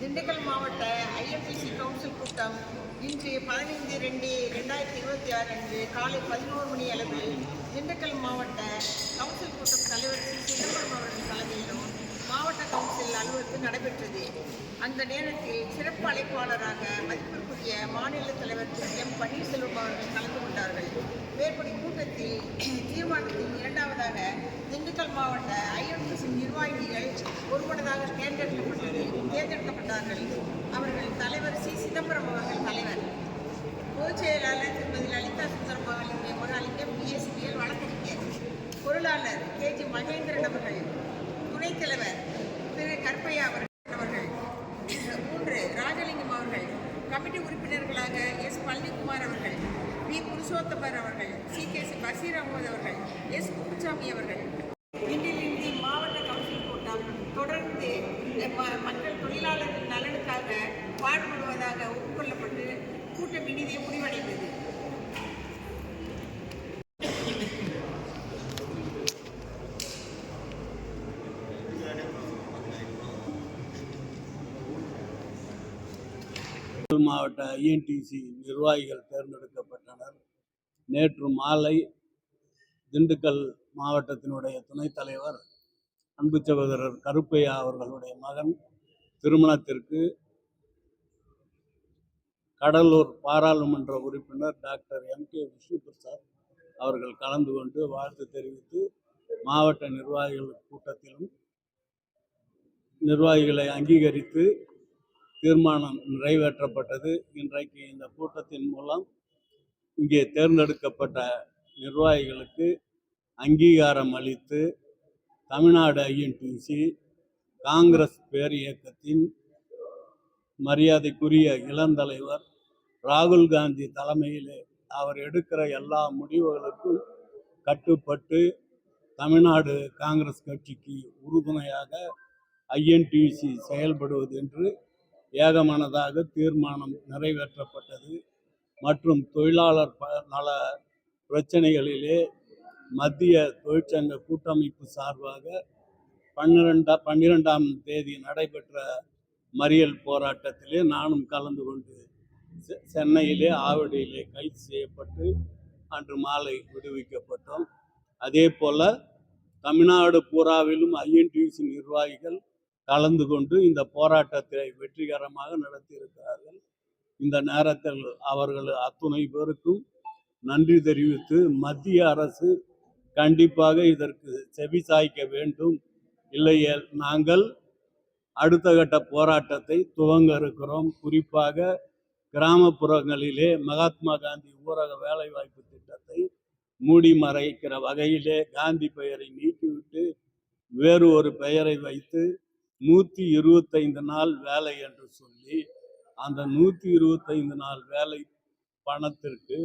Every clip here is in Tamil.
திண்டுக்கல் மாவட்ட ஐஎன்டிசி கவுன்சில் கூட்டம் இன்று பதினைந்து ரெண்டு ரெண்டாயிரத்தி இருபத்தி ஆறு அன்று காலை பதினோரு மணி அளவில் திண்டுக்கல் மாவட்ட கவுன்சில் கூட்டம் தலைவர் சி சிதம்பரம் அவர்கள் தலைமையிலும் மாவட்ட கவுன்சில் அலுவலகத்தில் நடைபெற்றது. அந்த நேரத்தில் சிறப்பு அழைப்பாளராக மதிப்பிற்குரிய மாநில தலைவர் திரு எம் பன்னீர்செல்வம் அவர்கள் மேற்படி கூட்டத்தில் தீர்மானத்தின் இரண்டாவதாக திண்டுக்கல் மாவட்ட ஐஎன்எஸ் நிர்வாகிகள் ஒருமனதாக தேர்ந்தெடுக்கப்பட்டது தேர்ந்தெடுக்கப்பட்டார்கள். அவர்கள் தலைவர் சி. சிதம்பரம் அவர்கள் தலைவர். பொதுச் செயலாளர் திருமதி லலிதா சுந்தரம் அவர்களுடைய மகாலிங்கம் பிஎஸ்பிஎல் வழக்கறிஞர் பொருளாளர் கே. ஜி. மகேந்திரன் அவர்கள் துணைத் தலைவர் திரு. கற்பையா அவர்கள் அவர்கள். மூன்று ராஜலிங்கம் அவர்கள் கமிட்டி உறுப்பினர்களாக எஸ். பழனிக்குமார் அவர்கள் பி புருஷோத்தமர் அவர்கள் C. K. C. Basheer Ahmed அவர்கள் எஸ். குப்புசாமி அவர்கள். இன்றிலிருந்து மாவட்ட கவுன்சில் கூட்டம் தொடர்ந்து மக்கள் தொழிலாளர்கள் நலனுக்காக பாடுபடுவதாக ஒப்புக்கொள்ளப்பட்டு கூட்டம் இனிதே முடிவடைந்தது. மாவட்ட ஐஎன்டிசி நிர்வாகிகள் தேர்ந்தெடுக்கப்பட்டனர் நேற்று மாலை திண்டுக்கல் மாவட்டத்தினுடைய துணைத் தலைவர் அன்பு சகோதரர் கருப்பையா அவர்களுடைய மகன் திருமணத்திற்கு கடலூர் பாராளுமன்ற உறுப்பினர் doctor M K Vishnu Prasad அவர்கள் கலந்து கொண்டு வாழ்த்து தெரிவித்து மாவட்ட நிர்வாகிகள் கூட்டத்திலும் நிர்வாகிகளை அங்கீகரித்து தீர்மானம் நிறைவேற்றப்பட்டது. இன்றைக்கு இந்த கூட்டத்தின் மூலம் இங்கே தேர்ந்தெடுக்கப்பட்ட நிர்வாகிகளுக்கு அங்கீகாரம் அளித்து தமிழ்நாடு ஐஎன்டிசி காங்கிரஸ் பேர் இயக்கத்தின் மரியாதைக்குரிய இளந்தலைவர் ராகுல் காந்தி தலைமையிலே அவர் எடுக்கிற எல்லா முடிவுகளுக்கும் கட்டுப்பட்டு தமிழ்நாடு காங்கிரஸ் கட்சிக்கு உறுதுணையாக ஐஎன்டிசி செயல்படுவது என்று ஏகமனதாக தீர்மானம் நிறைவேற்றப்பட்டது. மற்றும் தொழிலாளர் ப- நல பிரச்சனைகளிலே மத்திய தொழிற்சங்க கூட்டமைப்பு சார்பாக பன்னிரெண்டா பன்னிரெண்டாம் தேதி நடைபெற்ற மறியல் போராட்டத்திலே நானும் கலந்து கொண்டு செ- சென்னையிலே ஆவடியிலே கைது செய்யப்பட்டு அன்று மாலை விடுவிக்கப்பட்டோம். அதே போல் தமிழ்நாடு பூராவிலும் ஐஎன்டிசி நிர்வாகிகள் கலந்து கொண்டு இந்த போராட்டத்தை வெற்றிகரமாக நடத்தியிருக்கிறார்கள். இந்த நேரத்தில் அவர்கள் அத்துணை பேருக்கும் நன்றி தெரிவித்து மத்திய அரசு கண்டிப்பாக இதற்கு செவி சாய்க்க வேண்டும். இல்லையேல் நாங்கள் அடுத்த கட்ட போராட்டத்தை துவங்க இருக்கிறோம். குறிப்பாக கிராமப்புறங்களிலே மகாத்மா காந்தி ஊரக வேலைவாய்ப்பு திட்டத்தை மூடி மறைக்கிற வகையிலே காந்தி பெயரை நீக்கிவிட்டு வேறு ஒரு பெயரை வைத்து நூற்றி இருபத்தைந்து நாள் வேலை என்று சொல்லி அந்த நூற்றி இருபத்தைந்து நாள் வேலை பணத்திற்கு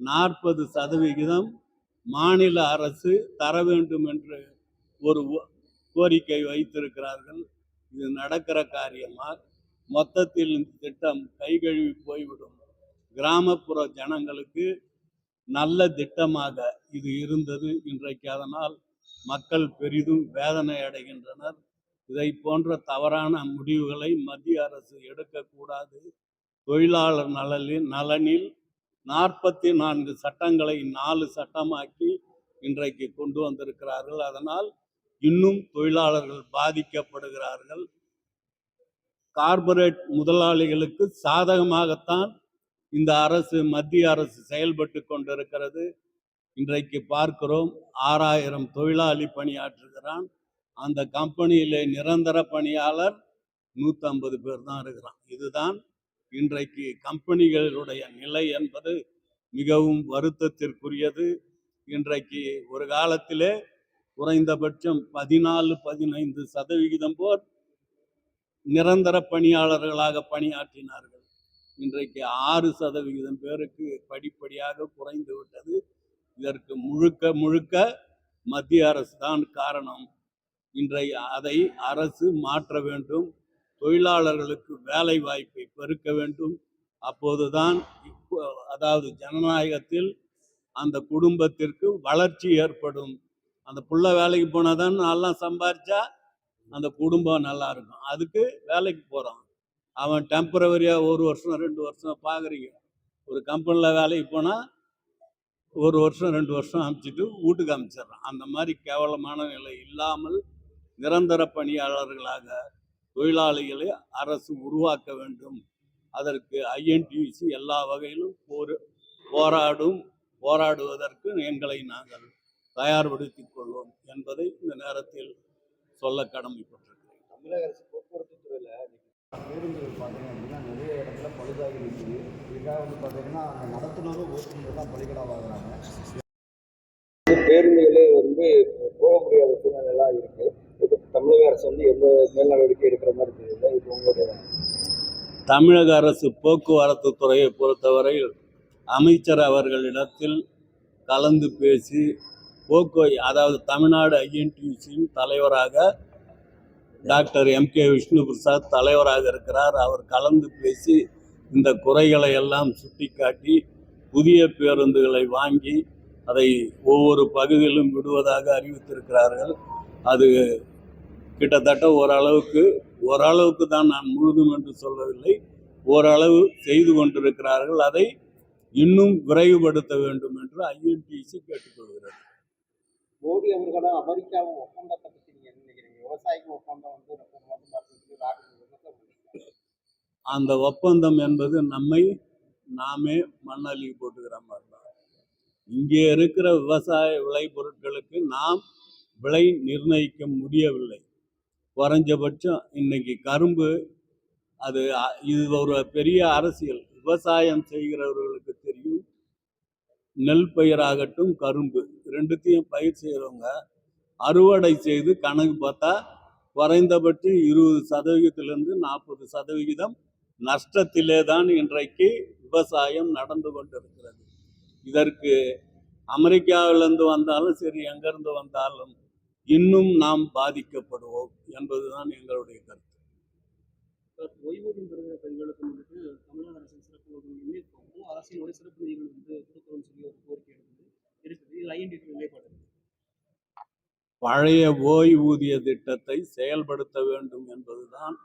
நாற்பது சதவிகிதம் மாநில அரசு தர வேண்டும் என்று ஒரு கோரிக்கை வைத்திருக்கிறார்கள். இது நடக்கிற காரியமா மொத்தத்தில் இந்த திட்டம் கைகழுவி போய்விடும். கிராமப்புற ஜனங்களுக்கு நல்ல திட்டமாக இது இருந்தது. இன்றைக்கு அதனால் மக்கள் பெரிதும் வேதனை அடைகின்றனர். இதை போன்ற தவறான முடிவுகளை மத்திய அரசு எடுக்கக்கூடாது. தொழிலாளர் நலனில் நலனில் நாற்பத்தி நான்கு சட்டங்களை நாலு சட்டமாக்கி இன்றைக்கு கொண்டு வந்திருக்கிறார்கள். அதனால் இன்னும் தொழிலாளர்கள் பாதிக்கப்படுகிறார்கள். கார்ப்பரேட் முதலாளிகளுக்கு சாதகமாகத்தான் இந்த அரசு மத்திய அரசு செயல்பட்டு கொண்டிருக்கிறது. இன்றைக்கு பார்க்கிறோம் ஆறாயிரம் தொழிலாளி பணியாற்றுகிறான். அந்த கம்பெனியிலே நிரந்தர பணியாளர் நூற்றம்பது பேர் தான் இருக்கிறான். இதுதான் இன்றைக்கு கம்பெனிகளுடைய நிலை என்பது மிகவும் வருத்தத்திற்குரியது. இன்றைக்கு ஒரு காலத்திலே குறைந்தபட்சம் பதினாலு பதினைந்து சதவிகிதம் போர் நிரந்தர பணியாளர்களாக பணியாற்றினார்கள். இன்றைக்கு ஆறு சதவிகிதம் பேருக்கு படிப்படியாக குறைந்து விட்டது. இதற்கு முழுக்க முழுக்க மத்திய அரசு தான் காரணம். இன்றைய அதை அரசு மாற்ற வேண்டும். தொழிலாளர்களுக்கு வேலை வாய்ப்பை பெருக்க வேண்டும். அப்போதுதான் அதாவது ஜனநாயகத்தில் அந்த குடும்பத்திற்கு வளர்ச்சி ஏற்படும். அந்த புள்ள வேலைக்கு போனால் தான் நல்லா சம்பாரிச்சா அந்த குடும்பம் நல்லா இருக்கும். அதுக்கு வேலைக்கு போகிறான் அவன் டெம்பரவரியாக ஒரு வருஷம் ரெண்டு வருஷம் பார்க்குறீங்க ஒரு கம்பெனியில் வேலைக்கு போனால் ஒரு வருஷம் ரெண்டு வருஷம் அமைச்சிட்டு வீட்டுக்கு அனுப்பிச்சிடுறான் அந்த மாதிரி கேவலமான நிலை இல்லாமல் நிரந்தர பணியாளர்களாக தொழிலாளிகளை அரசு உருவாக்க வேண்டும். அதற்கு ஐஎன்டிசி எல்லா வகையிலும் போர் போராடும் போராடுவதற்கு எங்களை நாங்கள் தயார்படுத்திக் கொள்வோம் என்பதை இந்த நேரத்தில் சொல்ல கடமைப்பட்டிருக்கிறேன். தமிழக அரசு போக்குவரத்து துறையில் பேருந்துகள் பார்த்தீங்க அப்படின்னா நிறைய இடத்துல பழுதாகி இருக்குது. இதுக்காக வந்து பார்த்தீங்கன்னா அந்த நடத்துனரும் ஓட்டுநர் தான் பலிகடாவாகிறாங்க. பேருந்துகளே வந்து போக முடியாத சூழ்நிலைலாம் இருக்கு இப்போ தமிழக அரசு வந்து எந்த மேல் நடவடிக்கை எடுக்கிற மாதிரி தெரியல. இது உங்களுடைய தமிழக அரசு போக்குவரத்து துறையை பொறுத்தவரையில் அமைச்சர் அவர்களிடத்தில் கலந்து பேசி போக்கு அதாவது தமிழ்நாடு ஐஎன்டியூசியின் தலைவராக doctor M K Vishnu Prasad தலைவராக இருக்கிறார். அவர் கலந்து பேசி இந்த குறைகளை எல்லாம் சுட்டிக்காட்டி புதிய பேருந்துகளை வாங்கி அதை ஒவ்வொரு பகுதியிலும் விடுவதாக அறிவித்திருக்கிறார்கள். அது கிட்டத்தட்ட ஓரளவுக்கு ஓரளவுக்கு தான் நான் முழுதும் என்று சொல்லவில்லை. ஓரளவு செய்து கொண்டிருக்கிறார்கள். அதை இன்னும் விரைவுபடுத்த வேண்டும் என்று ஐஎன்டிசி கேட்டுக்கொள்கிறது. மோடி அவர்களும் அமெரிக்காவும் ஒப்பந்தத்தை பற்றி நீங்கள் என்ன நினைக்கிறீங்க? விவசாயிக்கு ஒப்பந்தம் வந்து அந்த ஒப்பந்தம் என்பது நம்மை நாமே மண்ணள்ளி போட்டுக்கிற மாதிரி தான் இங்கே இருக்கிற விவசாய விளைபொருட்களுக்கு நாம் விலை நிர்ணயிக்க முடியவில்லை. குறைஞ்சபட்சம் இன்னைக்கு கரும்பு அது இது ஒரு பெரிய அரசியல். விவசாயம் செய்கிறவர்களுக்கு தெரியும். நெல் பயிராகட்டும் கரும்பு. ரெண்டுத்தையும் பயிர் செய்கிறவங்க அறுவடை செய்து கணக்கு பார்த்தா குறைந்தபட்சம் இருபது சதவிகிதத்திலிருந்து நாற்பது சதவிகிதம் நஷ்டத்திலே தான் இன்றைக்கு விவசாயம் நடந்து கொண்டிருக்கிறது. இதற்கு அமெரிக்காவிலிருந்து வந்தாலும் சரி எங்கேருந்து வந்தாலும் இன்னும் நாம் பாதிக்கப்படுவோம் என்பதுதான் எங்களுடைய கருத்து. ஓய்வூதியம் பெறுகிற பெண்களுக்கு வந்துட்டு தமிழக அரசின் சிறப்பு அரசினுடைய சிறப்பு நிதிகள் வந்து கொடுக்கணும்னு சொல்லி ஒரு கோரிக்கை ஐஎன்டி நிலைப்பாடு. பழைய ஓய்வூதிய திட்டத்தை செயல்படுத்த வேண்டும் என்பதுதான்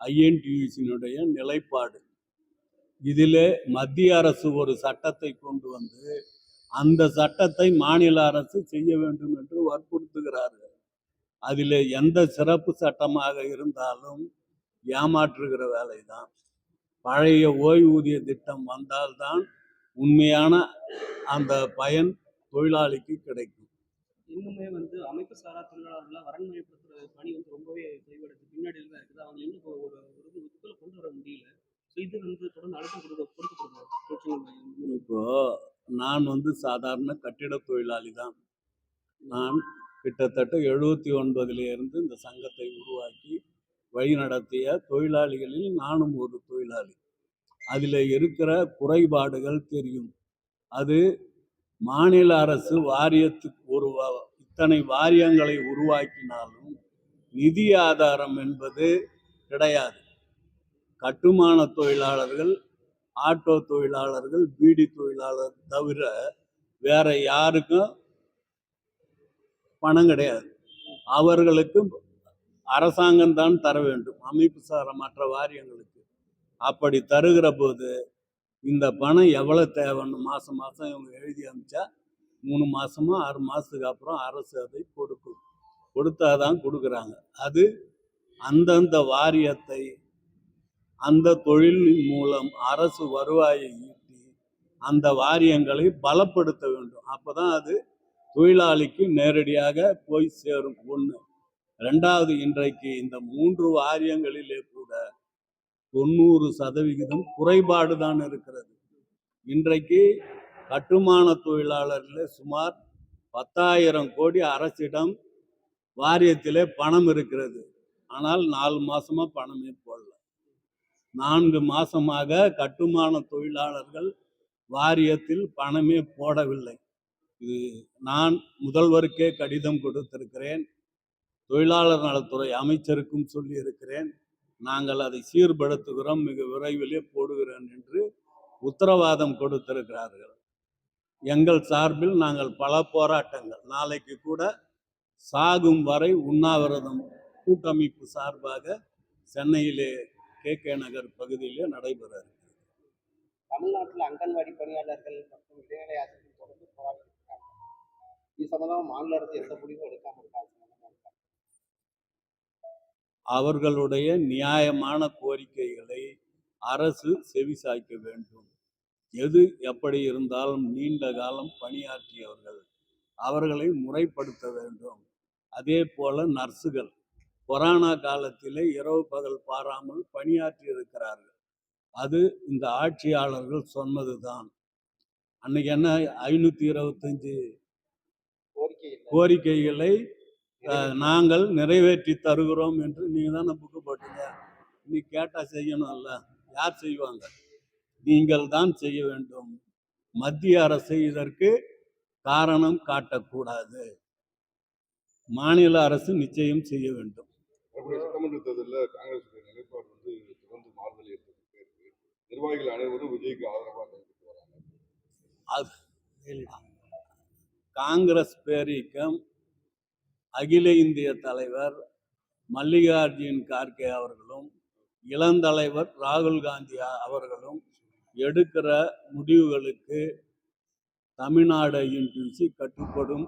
ஐஎன்டியூசியினுடைய நிலைப்பாடு. இதிலே மத்திய அரசு ஒரு சட்டத்தை கொண்டு வந்து அந்த சட்டத்தை மாநில அரசு செய்ய வேண்டும் என்று வற்புறுத்துகிறார்கள். அதில் எந்த சிறப்பு சட்டமாக இருந்தாலும் ஏமாற்றுகிற வேலைதான். பழைய ஓய்வூதிய திட்டம் வந்தால்தான் உண்மையான அந்த பயன் தொழிலாளிக்கு கிடைக்கும். இன்னுமே வந்து அமைப்பு சாரா தொழிலாளர்களை வரன்முறைப்படுத்துற பணி வந்து ரொம்பவே தொய்வடைச்சு பின்னாடியில் தான் இருக்குது. அவங்க இன்னும் ஒரு ஒரு கொண்டு வர முடியல. ஸோ இது வந்து தொடர்ந்து அழுத்தம் கொடுக்க கொடுக்கப்படுது. இப்போ நான் வந்து சாதாரண கட்டிட தொழிலாளி தான் நான் கிட்டத்தட்ட எழுபத்தி ஒன்பதுலேருந்து இந்த சங்கத்தை உருவாக்கி வழிநடத்திய தொழிலாளிகளில் நானும் ஒரு தொழிலாளி. அதில் இருக்கிற குறைபாடுகள் தெரியும். அது மாநில அரசு வாரியத்துக்கு ஒரு இத்தனை வாரியங்களை உருவாக்கினாலும் நிதி ஆதாரம் என்பது கிடையாது. கட்டுமான தொழிலாளர்கள் ஆட்டோ தொழிலாளர்கள் பீடி தொழிலாளர் தவிர வேற யாருக்கும் பணம் கிடையாது. அவர்களுக்கு அரசாங்கம் தான் தர வேண்டும். அமைப்பு சார மற்ற வாரியங்களுக்கு. அப்படி தருகிற போது இந்த பணம் எவ்வளோ தேவைன்னு மாதம் மாதம் இவங்க எழுதி அமைச்சா மூணு மாதமோ ஆறு மாதத்துக்கு அப்புறம் அரசு அதை கொடுக்கும். கொடுத்தாதான் கொடுக்குறாங்க. அது அந்தந்த வாரியத்தை அந்த தொழிலின் மூலம் அரசு வருவாயை ஈட்டி அந்த வாரியங்களை பலப்படுத்த வேண்டும். அப்போதான் அது தொழிலாளிக்கு நேரடியாக போய் சேரும். ஒன்று ரெண்டாவது இன்றைக்கு இந்த மூன்று வாரியங்களிலே கூட தொண்ணூறு சதவிகிதம் குறைபாடு தான் இருக்கிறது. இன்றைக்கு கட்டுமான தொழிலாளர்களே சுமார் பத்தாயிரம் கோடி அரசிடம் வாரியத்திலே பணம் இருக்கிறது. ஆனால் நாலு மாசமா பணமே போடல. நான்கு மாசமாக கட்டுமான தொழிலாளர்கள் வாரியத்தில் பணமே போடவில்லை. இது நான் முதல்வருக்கே கடிதம் கொடுத்திருக்கிறேன். தொழிலாளர் நலத்துறை அமைச்சருக்கும் சொல்லியிருக்கிறேன். நாங்கள் அதை சீர்படுத்துகிறோம். மிக விரைவிலே போடுகிறேன் என்று உத்தரவாதம் கொடுத்திருக்கிறார்கள். எங்கள் சார்பில் நாங்கள் பல போராட்டங்கள். நாளைக்கு கூட சாகும் வரை உண்ணாவிரதம் கூட்டமைப்பு சார்பாக சென்னையிலே கே கே நகர் பகுதியிலே நடைபெற இருக்கிறது. தமிழ்நாட்டில் அங்கன்வாடி பணியாளர்கள் மற்றும் இடைநிலை ஆசிரியர்கள் தொடர்ந்து இருக்காங்க இது சம்பந்தமா மாநில அரசு எந்த முடிவும் எடுக்காம இருக்காங்க? அவர்களுடைய நியாயமான கோரிக்கைகளை அரசு செவிசாய்க்க வேண்டும். எது எப்படி இருந்தாலும் நீண்ட காலம் பணியாற்றியவர்கள் அவர்களை முறைப்படுத்த வேண்டும். அதே போல நர்ஸுகள் கொரோனா காலத்திலே இரவு பகல் பாராமல் பணியாற்றி இருக்கிறார்கள் அது இந்த ஆட்சியாளர்கள் சொன்னதுதான். அன்னைக்கு என்ன ஐநூத்தி இருபத்தஞ்சு கோரிக்கைகளை. நாங்கள் நிறைவேற்றி தருகிறோம் என்று நீங்க தானே புக்கு போட்டீங்க. நீ கேட்டா செய்யணும்ல. யார் செய்வாங்க? நீங்கள் தான் செய்ய வேண்டும். மத்திய அரசு இதற்கு காரணம் காட்டக்கூடாது. மாநில அரசு நிச்சயம் செய்ய வேண்டும். வரக்கூடிய சட்டமன்ற தேர்தலில் காங்கிரஸ் நிலைப்பாடு வந்து தொடர்ந்து மாறுதல் ஏற்பட்டு இருக்கு. நிர்வாகிகள் அனைவரும் விஜய்க்கு ஆதரவாக கருத்து வராங்க. காங்கிரஸ் பேரியக்கம் அகில இந்திய தலைவர் மல்லிகார்ஜுன் கார்கே அவர்களும் இளந்தலைவர் ராகுல் காந்தி அவர்களும் எடுக்கிற முடிவுகளுக்கு தமிழ்நாடு ஐஎன்டிசி கட்டுப்படும்.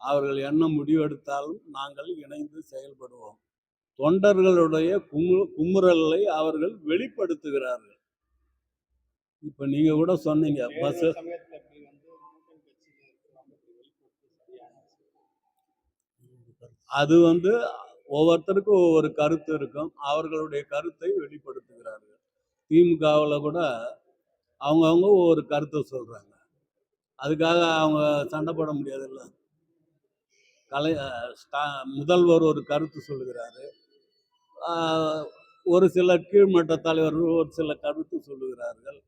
அவர்கள் என்ன முடிவெடுத்தாலும் நாங்கள் இணைந்து செயல்படுவோம். தொண்டர்களுடைய குமு குமுறலை அவர்கள் வெளிப்படுத்துகிறார்கள். இப்ப நீங்க கூட சொன்னீங்க பஸ் அது வந்து ஒவ்வொருத்தருக்கும் ஒவ்வொரு கருத்து இருக்கும். அவர்களுடைய கருத்தை வெளிப்படுத்துகிறார்கள். திமுகவில் கூட அவங்கவுங்க ஒவ்வொரு கருத்தை சொல்றாங்க. அதுக்காக அவங்க சண்டை போட முடியாதுல்ல. கலை முதல்வர் ஒரு கருத்து சொல்லுகிறாரு. ஆஹ் ஒரு சில கீழ்மட்ட தலைவர்கள் ஒரு சில கருத்து சொல்லுகிறார்கள்.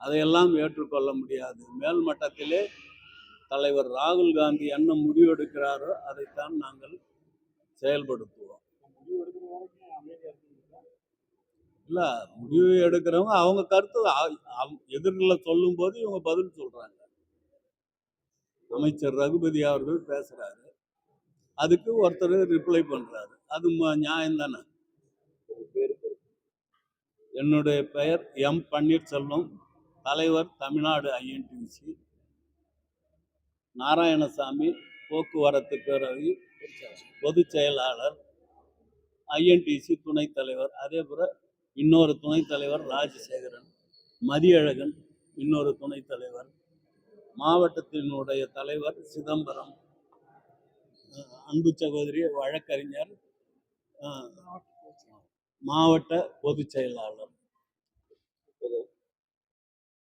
அதையெல்லாம் ஏற்றுக்கொள்ள முடியாது. மேல் மட்டத்திலே தலைவர் ராகுல் காந்தி என்ன முடிவெடுக்கிறாரோ அதைத்தான் நாங்கள் செயல்படுத்துவோம். முடிவு முடிவு எடுக்கிறவங்க அவங்க கருத்து எதிரில் சொல்லும்போது இவங்க பதில் சொல்கிறாங்க அமைச்சர் ரகுபதி அவர்கள் பேசுகிறாரு அதுக்கு ஒருத்தர் ரிப்ளை பண்ணுறாரு அது ம- நியாயம் தானே என்னுடைய பெயர் எம் பன்னீர்செல்வம் தலைவர் தமிழ்நாடு ஐஎன்டிசி நாராயணசாமி போக்குவரத்து பேரவை பொதுச் செயலாளர் ஐஎன்டிசி துணைத் தலைவர். அதேபோல் இன்னொரு துணைத் தலைவர் ராஜசேகரன் மதியழகன் இன்னொரு துணைத் தலைவர். மாவட்டத்தினுடைய தலைவர் சிதம்பரம். அன்பு சகோதரி வழக்கறிஞர் மாவட்ட பொதுச் செயலாளர்.